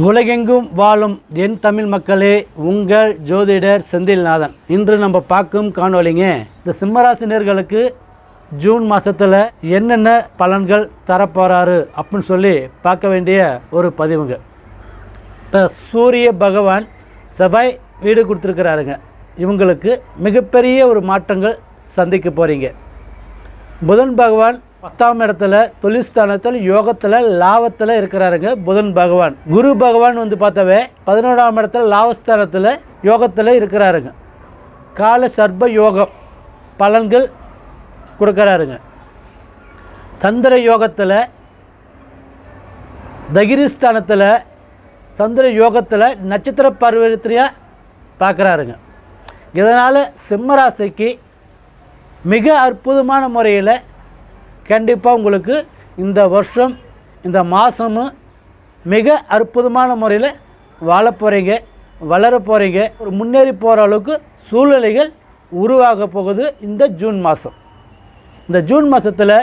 உலகெங்கும் வாழும் என் தமிழ் மக்களே உங்கள் ஜோதிடர் செந்தில்நாதன். இன்று நம்ம பார்க்கும் காணொலிங்க இந்த சிம்மராசினியர்களுக்கு ஜூன் மாதத்தில் என்னென்ன பலன்கள் தரப்போகிறாரு அப்படின்னு சொல்லி பார்க்க வேண்டிய ஒரு பதிவுங்க. இப்போ சூரிய பகவான் செவ்வாய் வீடு கொடுத்துருக்கிறாருங்க. இவங்களுக்கு மிகப்பெரிய ஒரு மாற்றங்கள் சந்திக்க போகிறீங்க புதன் பகவான் பத்தாம் இடத்துல தொழில்ஸ்தானத்தில் யோகத்தில் லாபத்தில் இருக்கிறாருங்க புதன் பகவான். குரு பகவான் வந்து பார்த்தாவே பதினோராம் இடத்துல லாபஸ்தானத்தில் யோகத்தில் இருக்கிறாருங்க. கால சர்ப யோகம் பலன்கள் கொடுக்குறாருங்க. சந்திர யோகத்தில் தகிரிஸ்தானத்தில் சந்திர யோகத்தில் நட்சத்திர பருவத்திலையாக பார்க்குறாருங்க. இதனால் சிம்மராசிக்கு மிக அற்புதமான முறையில் கண்டிப்பாக உங்களுக்கு இந்த வருஷம் இந்த மாதமும் மிக அற்புதமான முறையில் வாழ போகிறீங்க வளர போகிறீங்க ஒரு முன்னேறி போகிற அளவுக்கு சூழ்நிலைகள் உருவாக போகுது இந்த ஜூன் மாதம் இந்த ஜூன் மாதத்தில்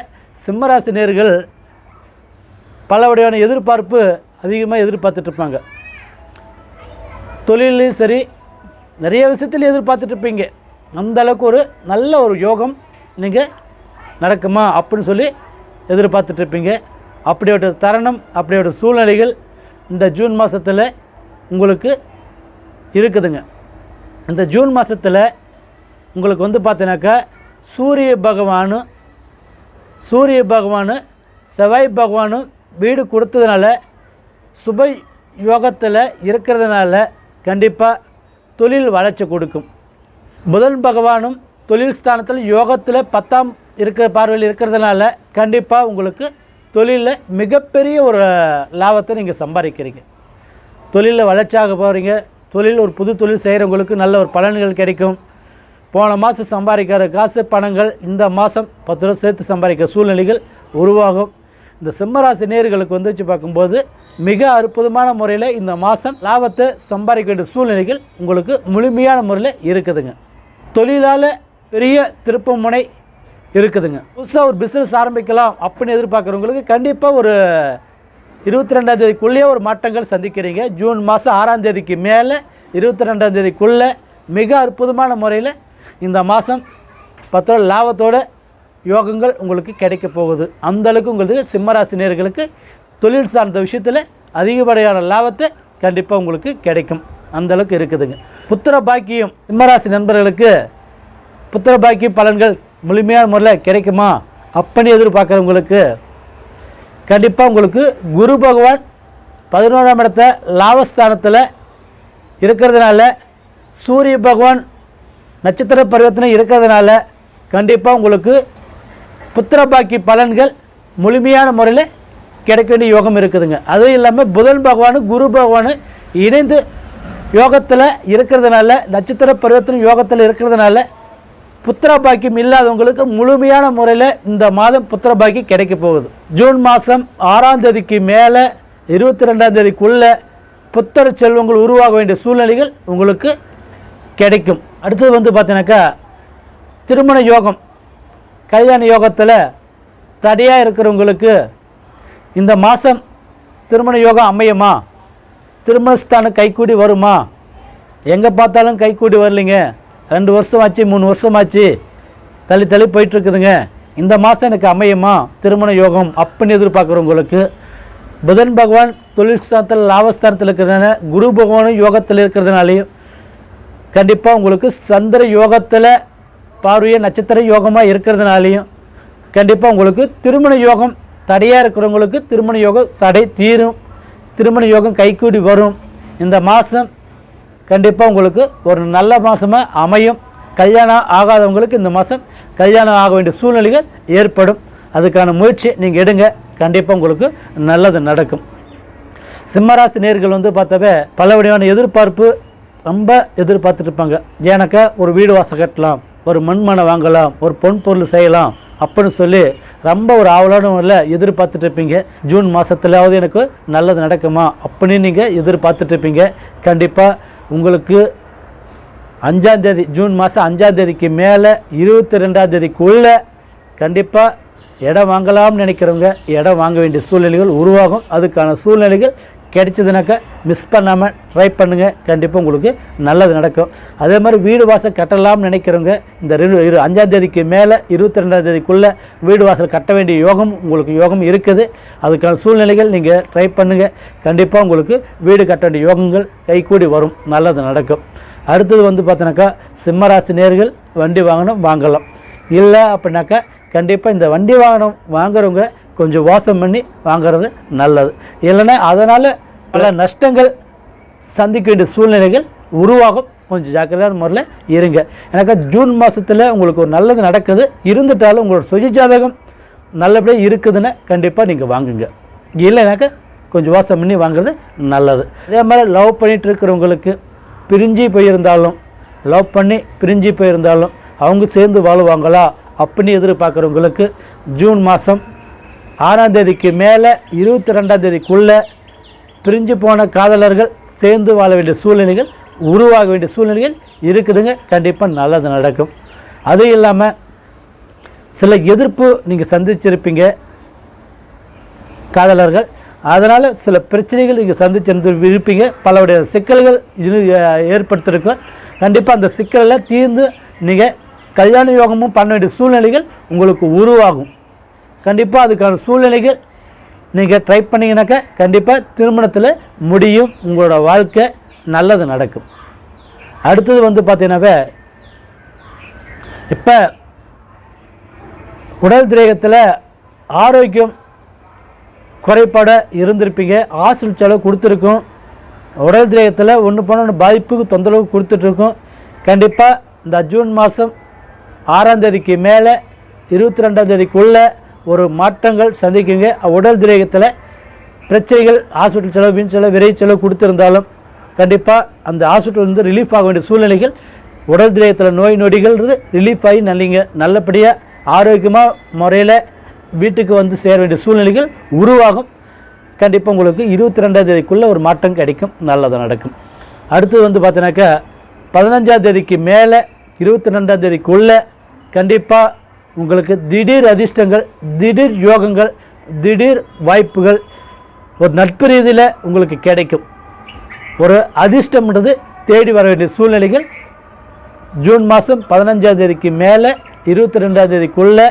சிம்மராசினியர்கள் பல வகையான எதிர்பார்ப்பு அதிகமாக எதிர்பார்த்துட்ருப்பாங்க தொழிலையும் சரி நிறைய விஷயத்தில் எதிர்பார்த்துட்ருப்பீங்க அந்தளவுக்கு ஒரு நல்ல ஒரு யோகம் நீங்கள் நடக்குமா அப்படின்னு சொல்லி எதிர்பார்த்துட்டு இருப்பீங்க. அப்படியோட தருணம் அப்படியோட சூழ்நிலைகள் இந்த ஜூன் மாதத்தில் உங்களுக்கு இருக்குதுங்க. இந்த ஜூன் மாதத்தில் உங்களுக்கு வந்து பார்த்தீங்கன்னாக்கா சூரிய பகவானும் சூரிய பகவானு செவ்வாய் பகவானும் வீடு கொடுத்ததுனால சுப யோகத்தில் இருக்கிறதுனால கண்டிப்பாக தொழில் வளர்ச்சி கொடுக்கும். புதன் பகவானும் தொழில் ஸ்தானத்தில் யோகத்தில் பத்தாம் இருக்கிற பார்வையில் இருக்கிறதுனால கண்டிப்பாக உங்களுக்கு தொழிலில் மிகப்பெரிய ஒரு லாபத்தை நீங்கள் சம்பாதிக்கிறீங்க. தொழிலில் வளர்ச்சியாக போகிறீங்க தொழில் ஒரு புது தொழில் செய்கிறவங்களுக்கு நல்ல ஒரு பலன்கள் கிடைக்கும். போன மாதம் சம்பாதிக்கிற காசு பணங்கள் இந்த மாதம் பத்து ரூபா சேர்த்து சம்பாதிக்கிற சூழ்நிலைகள் உருவாகும். இந்த சிம்மராசி நேர்களுக்கு வந்து வச்சு பார்க்கும்போது மிக அற்புதமான முறையில் இந்த மாதம் லாபத்தை சம்பாதிக்க வேண்டிய சூழ்நிலைகள் உங்களுக்கு முழுமையான முறையில் இருக்குதுங்க. தொழிலால் பெரிய திருப்பமுனை இருக்குதுங்க. புதுசாக ஒரு பிஸ்னஸ் ஆரம்பிக்கலாம் அப்படின்னு எதிர்பார்க்குறவங்களுக்கு கண்டிப்பாக ஒரு இருபத்தி ரெண்டாம் தேதிக்குள்ளேயே ஒரு மாற்றங்கள் சந்திக்கிறீங்க. ஜூன் மாதம் ஆறாம் தேதிக்கு மேலே இருபத்தி ரெண்டாம் தேதிக்குள்ளே மிக அற்புதமான முறையில் இந்த மாதம் பத்து ரூபா லாபத்தோட யோகங்கள் உங்களுக்கு கிடைக்க போகுது. அந்த அளவுக்கு உங்களுக்கு சிம்மராசினியர்களுக்கு தொழில் சார்ந்த விஷயத்தில் அதிகப்படியான லாபத்தை கண்டிப்பாக உங்களுக்கு கிடைக்கும். அந்த அளவுக்கு இருக்குதுங்க. புத்திர பாக்கியம் சிம்மராசி நண்பர்களுக்கு புத்திர பாக்கிய பலன்கள் முழுமையான முறையில் கிடைக்குமா? அப்படி எதிர்பார்க்குறவங்களுக்கு கண்டிப்பாக உங்களுக்கு குரு பகவான் பதினோராம் இடத்த லாபஸ்தானத்தில் இருக்கிறதுனால சூரிய பகவான் நட்சத்திர பரிவர்த்தனை இருக்கிறதுனால கண்டிப்பாக உங்களுக்கு புத்திர பாக்கி பலன்கள் முழுமையான முறையில் கிடைக்க வேண்டிய யோகம் இருக்குதுங்க. அதுவும் இல்லாமல் புதன் பகவான் குரு பகவானும் இணைந்து யோகத்தில் இருக்கிறதுனால நட்சத்திர பரிவர்த்தனை யோகத்தில் இருக்கிறதுனால புத்திர பாக்கியம் இல்லாதவங்களுக்கு முழுமையான முறையில் இந்த மாதம் புத்திர பாக்கியம் கிடைக்க போகுது. ஜூன் மாதம் ஆறாம் தேதிக்கு மேலே இருபத்தி ரெண்டாம் தேதிக்குள்ளே புத்திர செல்வங்கள் உருவாக வேண்டிய சூழ்நிலைகள் உங்களுக்கு கிடைக்கும். அடுத்தது வந்து பார்த்தீங்கன்னாக்கா திருமண யோகம் கல்யாண யோகத்தில் தடையாக இருக்கிறவங்களுக்கு இந்த மாதம் திருமண யோகம் அமையுமா? திருமணஸ்தானம் கைக்கூடி வருமா? எங்கே பார்த்தாலும் கைக்கூடி வரலைங்க. ரெண்டு வருஷம் ஆச்சு மூணு வருஷம் ஆச்சு தள்ளி தள்ளி போயிட்டுருக்குதுங்க. இந்த மாதம் எனக்கு அமையுமா? திருமண யோகம் அப்படின்னு எதிர்பார்க்குறவங்களுக்கு புதன் பகவான் தொழில் ஸ்தானத்தில் லாபஸ்தானத்தில் இருக்கிறதுனால குரு பகவானும் யோகத்தில் இருக்கிறதுனாலையும் கண்டிப்பாக உங்களுக்கு சந்திர யோகத்தில் பார்வைய நட்சத்திர யோகமாக இருக்கிறதுனாலையும் கண்டிப்பாக உங்களுக்கு திருமண யோகம் தடையாக இருக்கிறவங்களுக்கு திருமண யோகம் தடை தீரும். திருமண யோகம் கைகூடி வரும். இந்த மாதம் கண்டிப்பாக உங்களுக்கு ஒரு நல்ல மாதமாக அமையும். கல்யாணம் ஆகாதவங்களுக்கு இந்த மாதம் கல்யாணம் ஆக வேண்டிய சூழ்நிலைகள் ஏற்படும். அதுக்கான முயற்சி நீங்கள் எடுங்க. கண்டிப்பாக உங்களுக்கு நல்லது நடக்கும். சிம்மராசி நேர்கள் வந்து பார்த்தாவே பல வகையான எதிர்பார்ப்பு ரொம்ப எதிர்பார்த்துட்ருப்பாங்க ஏன்னாக்கா ஒரு வீடு வாசல் கட்டலாம் ஒரு மண்மனை வாங்கலாம் ஒரு பொன் பொருள் செய்யலாம் அப்படின்னு சொல்லி ரொம்ப ஒரு ஆவலான முறையில் எதிர்பார்த்துட்டு இருப்பீங்க. ஜூன் மாதத்துலாவது எனக்கு நல்லது நடக்குமா அப்படின்னு நீங்கள் எதிர்பார்த்துட்டு இருப்பீங்க. கண்டிப்பாக உங்களுக்கு அஞ்சாந்தேதி ஜூன் மாதம் அஞ்சாந்தேதிக்கு மேலே இருபத்தி ரெண்டாம் தேதிக்குள்ளே கண்டிப்பாக இடம் வாங்கலாம்னு நினைக்கிறவங்க இடம் வாங்க வேண்டிய சூழ்நிலைகள் உருவாகும். அதுக்கான சூழ்நிலைகள் கிடைச்சதுனாக்கா மிஸ் பண்ணாமல் ட்ரை பண்ணுங்கள் கண்டிப்பாக உங்களுக்கு நல்லது நடக்கும். அதே மாதிரி வீடு வாசல் கட்டலாம்னு நினைக்கிறவங்க இந்த ரெண்டு இரு அஞ்சாம் தேதிக்கு மேலே இருபத்தி ரெண்டாம் தேதிக்குள்ளே வீடு வாசல் கட்ட வேண்டிய யோகம் உங்களுக்கு யோகம் இருக்குது. அதுக்கான சூழ்நிலைகள் நீங்கள் ட்ரை பண்ணுங்கள் கண்டிப்பாக உங்களுக்கு வீடு கட்ட வேண்டிய யோகங்கள் கைகூடி வரும். நல்லது நடக்கும். அடுத்தது வந்து பார்த்தோன்னாக்கா சிம்மராசி நேர்கள் வண்டி வாங்கணும் வாங்கலாம். இல்லை அப்படின்னாக்கா கண்டிப்பாக இந்த வண்டி வாகனம் வாங்குறவங்க கொஞ்சம் வாசம் பண்ணி வாங்குறது நல்லது. இல்லைன்னா அதனால் பல நஷ்டங்கள் சந்திக்க வேண்டிய சூழ்நிலைகள் உருவாகும். கொஞ்சம் ஜாக்கிரதையான முறையில் இருங்க. எனக்கு ஜூன் மாதத்தில் உங்களுக்கு ஒரு நல்லது நடக்குது. இருந்துட்டாலும் உங்களோட சுய ஜாதகம் நல்லபடியாக இருக்குதுன்னு கண்டிப்பாக நீங்கள் வாங்குங்க. இல்லைனாக்கா கொஞ்சம் வாசம் பண்ணி வாங்குறது நல்லது. அதே மாதிரி லவ் பண்ணிகிட்டு இருக்கிறவங்களுக்கு பிரிஞ்சு போயிருந்தாலும் லவ் பண்ணி பிரிஞ்சு போயிருந்தாலும் அவங்க சேர்ந்து வாழ்வாங்களா? அப்படின்னு எதிர்பார்க்குறவங்களுக்கு ஜூன் மாதம் ஆறாம் தேதிக்கு மேலே இருபத்தி ரெண்டாம் தேதிக்குள்ளே பிரிஞ்சு போன காதலர்கள் சேர்ந்து வாழ வேண்டிய சூழ்நிலைகள் உருவாக வேண்டிய சூழ்நிலைகள் இருக்குதுங்க. கண்டிப்பாக நல்லது நடக்கும். அது இல்லாமல் சில எதிர்ப்பு நீங்கள் சந்திச்சிருப்பீங்க காதலர்கள். அதனால் சில பிரச்சனைகள் நீங்கள் சந்திச்சிருந்து இருப்பீங்க. பலவுடைய சிக்கல்கள் இது ஏற்படுத்தியிருக்கும் கண்டிப்பாக அந்த சிக்கலில் தீர்ந்து நீங்கள் கல்யாண யோகமும் பண்ண வேண்டிய சூழ்நிலைகள் உங்களுக்கு உருவாகும். கண்டிப்பாக அதுக்கான சூழ்நிலைகள் நீங்கள் ட்ரை பண்ணீங்கன்னாக்கா கண்டிப்பாக திருமணத்தில் முடியும். உங்களோட வாழ்க்கை நல்லது நடக்கும். அடுத்தது வந்து பார்த்தீங்கன்னாவே இப்போ உடல் திரேகத்தில் ஆரோக்கியம் குறைபாட இருந்திருப்பீங்க. ஹாஸ்டல் செலவு கொடுத்துருக்கும். உடல் திரேகத்தில் ஒன்று போன ஒன்று பாதிப்புக்கு தொந்தரவு கொடுத்துட்ருக்கோம். கண்டிப்பாக இந்த ஜூன் மாதம் ஆறாம் தேதிக்கு மேலே இருபத்தி ரெண்டாம் தேதிக்குள்ளே ஒரு மாற்றங்கள் சந்திக்குங்க. உடல் திரேகத்தில் பிரச்சனைகள் ஹாஸ்பிட்டல் செலவு வீண் செலவு விரை செலவு கொடுத்துருந்தாலும் கண்டிப்பாக அந்த ஹாஸ்பிட்டல் வந்து ரிலீஃப் ஆக வேண்டிய சூழ்நிலைகள் உடல் திரேகத்தில் நோய் நொடிகள்ன்றது ரிலீஃப் ஆகி நல்லீங்க. நல்லபடியாக ஆரோக்கியமாக முறையில் வீட்டுக்கு வந்து சேர வேண்டிய சூழ்நிலைகள் உருவாகும். கண்டிப்பாக உங்களுக்கு இருபத்தி ரெண்டாம் தேதிக்குள்ளே ஒரு மாற்றம் கிடைக்கும். நல்லது நடக்கும். அடுத்தது வந்து பார்த்தீங்கன்னாக்கா பதினஞ்சாம் தேதிக்கு மேலே இருபத்தி ரெண்டாம் தேதிக்குள்ளே கண்டிப்பாக உங்களுக்கு திடீர் அதிர்ஷ்டங்கள் திடீர் யோகங்கள் திடீர் வாய்ப்புகள் ஒரு நட்பு ரீதியில் உங்களுக்கு கிடைக்கும். ஒரு அதிர்ஷ்டம்ன்றது தேடி வர வேண்டிய சூழ்நிலைகள். ஜூன் மாதம் பதினஞ்சாம் தேதிக்கு மேலே இருபத்தி ரெண்டாம் தேதிக்குள்ளே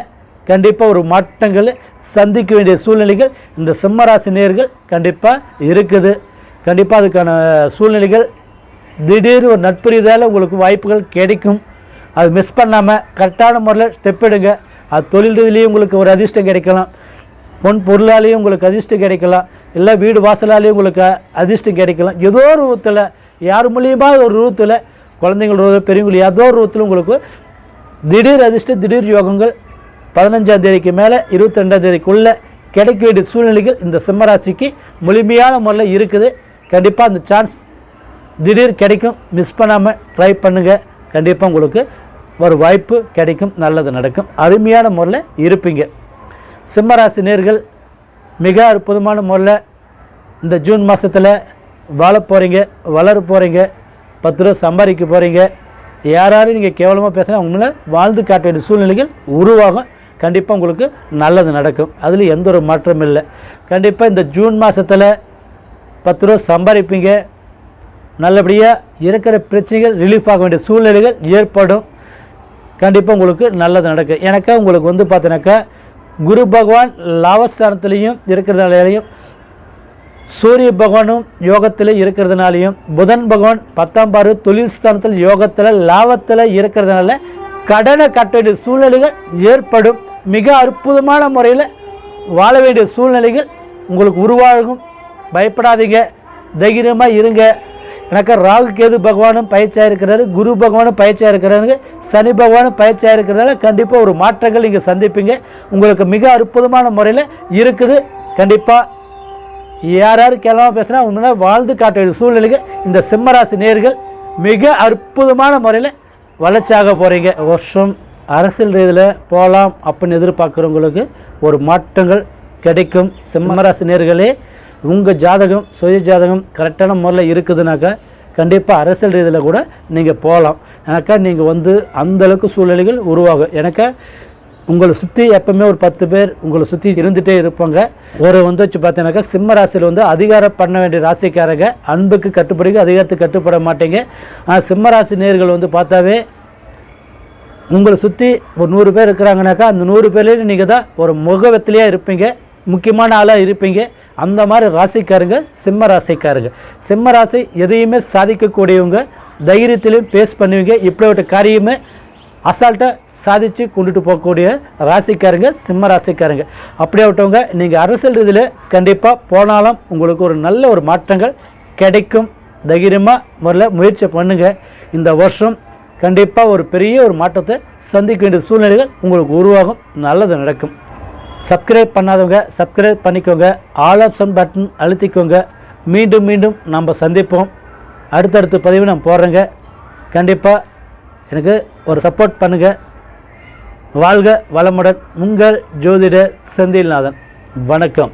கண்டிப்பாக ஒரு மாற்றங்களை சந்திக்க வேண்டிய சூழ்நிலைகள் இந்த சிம்மராசி நேர்கள் கண்டிப்பாக இருக்குது. கண்டிப்பாக அதுக்கான சூழ்நிலைகள் திடீர் ஒரு நட்பு ரீதியால் உங்களுக்கு வாய்ப்புகள் கிடைக்கும். அது மிஸ் பண்ணாமல் கரெக்டான முறையில் ஸ்டெப் எடுங்க. அது தொழில் ரீதியிலையும் உங்களுக்கு ஒரு அதிர்ஷ்டம் கிடைக்கலாம். பொன் பொருளாலேயும் உங்களுக்கு அதிர்ஷ்டம் கிடைக்கலாம். இல்லை வீடு வாசலாலேயும் உங்களுக்கு அதிர்ஷ்டம் கிடைக்கலாம். ஏதோ ஒரு ரூபத்தில் யார் மூலியமாக ஒரு ரூபத்தில் குழந்தைங்கள ரூபத்தில் பெரியவங்க ஏதோ ஒரு ரூபத்தில் உங்களுக்கு திடீர் அதிர்ஷ்டம் திடீர் யோகங்கள் பதினஞ்சாம் தேதிக்கு மேலே இருபத்தி ரெண்டாம் தேதிக்குள்ளே கிடைக்க வேண்டிய சூழ்நிலைகள் இந்த சிம்மராசிக்கு முழுமையான முறையில் இருக்குது. கண்டிப்பாக அந்த சான்ஸ் திடீர் கிடைக்கும். மிஸ் பண்ணாமல் ட்ரை பண்ணுங்கள் கண்டிப்பாக உங்களுக்கு ஒரு வாய்ப்பு கிடைக்கும் நல்லது நடக்கும். அருமையான முறையில் இருப்பீங்க. சிம்மராசி நேர்கள் மிக அற்புதமான முறையில் இந்த ஜூன் மாதத்தில் வாழ போகிறீங்க வளர போகிறீங்க பத்து ரூபா சம்பாதிக்க போகிறீங்க யாராரும் நீங்கள் கேவலமாக பேசினா உங்களை வாழ்ந்து காட்ட வேண்டிய சூழ்நிலைகள் உருவாகும். கண்டிப்பாக உங்களுக்கு நல்லது நடக்கும். அதில் எந்த ஒரு மாற்றமும் இல்லை. கண்டிப்பாக இந்த ஜூன் மாதத்தில் பத்து ரூபா சம்பாதிப்பீங்க. நல்லபடியாக இருக்கிற பிரச்சனைகள் ரிலீஃப் ஆக வேண்டிய சூழ்நிலைகள் ஏற்படும். கண்டிப்பாக உங்களுக்கு நல்லது நடக்கும் எனக்கு உங்களுக்கு வந்து பார்த்தீங்கன்னாக்கா குரு பகவான் லாபஸ்தானத்துலேயும் இருக்கிறதுனாலையும் சூரிய பகவானும் யோகத்தில் இருக்கிறதுனாலையும் புதன் பகவான் பத்தாம் பார்வை தொழில் ஸ்தானத்தில் யோகத்தில் லாபத்தில் இருக்கிறதுனால கடனை கட்ட வேண்டிய சூழ்நிலைகள் ஏற்படும். மிக அற்புதமான முறையில் வாழ வேண்டிய சூழ்நிலைகள் உங்களுக்கு உருவாகும். பயப்படாதீங்க. தைரியமாக இருங்க. எனக்கு ராகு கேது பகவானும் பயிற்சியாக இருக்கிறாரு குரு பகவானும் பயிற்சியாக இருக்கிறாரு சனி பகவானும் பயிற்சியாக இருக்கிறதால கண்டிப்பாக ஒரு மாற்றங்கள் நீங்கள் சந்திப்பீங்க. உங்களுக்கு மிக அற்புதமான முறையில் இருக்குது. கண்டிப்பாக யார் யார் கேளாமல் பேசுனா உண்மையாக வாழ்ந்து காட்ட வேண்டிய சூழ்நிலைக்கு இந்த சிம்மராசி நேர்கள் மிக அற்புதமான முறையில் வளர்ச்சியாக போகிறீங்க வருஷம் அரசியல் ரீதியில் போகலாம் அப்படின்னு எதிர்பார்க்குறவங்களுக்கு ஒரு மாற்றங்கள் கிடைக்கும். சிம்மராசி நேர்களே உங்கள் ஜாதகம் சுய ஜாதகம் கரெக்டான முறையில் இருக்குதுனாக்கா கண்டிப்பாக அரசியல் ரீதியில் கூட நீங்கள் போகலாம். எனக்கா நீங்கள் வந்து அந்த அளவுக்கு சூழ்நிலைகள் உருவாகும். எனக்கா உங்களை சுற்றி எப்பவுமே ஒரு பத்து பேர் உங்களை சுற்றி இருந்துகிட்டே இருப்பாங்க. ஒரு வந்து வச்சு பார்த்தீங்கன்னாக்கா சிம்ம ராசியில் வந்து அதிகாரம் பண்ண வேண்டிய ராசிக்காரங்க அன்புக்கு கட்டுப்படுங்க அதிகாரத்துக்கு கட்டுப்பட மாட்டீங்க. ஆனால் சிம்ம ராசி நேர்கள் வந்து பார்த்தாவே உங்களை சுற்றி ஒரு நூறு பேர் இருக்கிறாங்கனாக்கா அந்த நூறு பேர்லேயும் நீங்கள் தான் ஒரு முகவத்திலேயே இருப்பீங்க. முக்கியமான ஆளாக இருப்பீங்க. அந்த மாதிரி ராசிக்காரங்க சிம்ம ராசிக்காரங்க. சிம்ம ராசி எதையுமே சாதிக்கக்கூடியவங்க தைரியத்திலையும் பேஸ் பண்ணுவீங்க. இப்படிப்பட்ட காரியமே அசால்ட்டாக சாதித்து கொண்டுட்டு போகக்கூடிய ராசிக்காரங்க சிம்ம ராசிக்காரங்க. அப்படியாப்பட்டவங்க நீங்கள் அரசியல் இதில் கண்டிப்பாக போனாலும் உங்களுக்கு ஒரு நல்ல ஒரு மாற்றங்கள் கிடைக்கும். தைரியமாக முதல்ல முயற்சி பண்ணுங்கள் இந்த வருஷம் கண்டிப்பாக ஒரு பெரிய ஒரு மாற்றத்தை சந்திக்க வேண்டிய சூழ்நிலைகள் உங்களுக்கு உருவாகும். நல்லது நடக்கும். சப்ஸ்கிரைப் பண்ணாதவங்க சப்ஸ்கிரைப் பண்ணிக்கோங்க. ஆல் ஆப்ஷன் பட்டன் அழுத்திக்கோங்க. மீண்டும் மீண்டும் நம்ம சந்திப்போம். அடுத்தடுத்த பதிவு நான் போடுறேங்க. கண்டிப்பாக எனக்கு ஒரு சப்போர்ட் பண்ணுங்கள் வாழ்க வளமுடன். உங்கள் ஜோதிட செந்தில்நாதன். வணக்கம்.